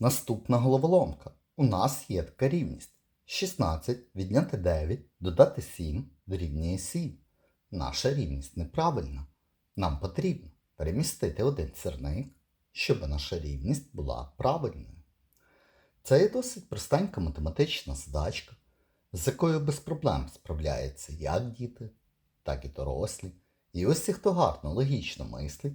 Наступна головоломка. У нас є така рівність. 16 відняти 9, додати 7 дорівнює 7. Наша рівність неправильна. Нам потрібно перемістити один сірник, щоб наша рівність була правильною. Це є досить простенька математична задачка, з якою без проблем справляються як діти, так і дорослі. І ось ті, хто гарно логічно мислить,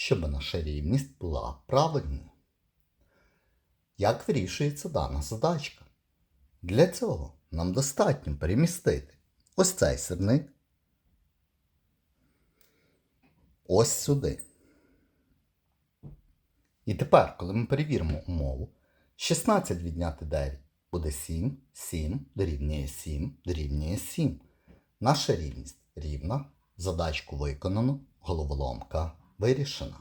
щоб наша рівність була правильною. Як вирішується дана задачка? Для цього нам достатньо перемістити ось цей сирник ось сюди. І тепер, коли ми перевіримо умову, 16 відняти 9 буде 7, 7 дорівнює 7 дорівнює 7. Наша рівність рівна, задачку виконано, головоломка вирішена.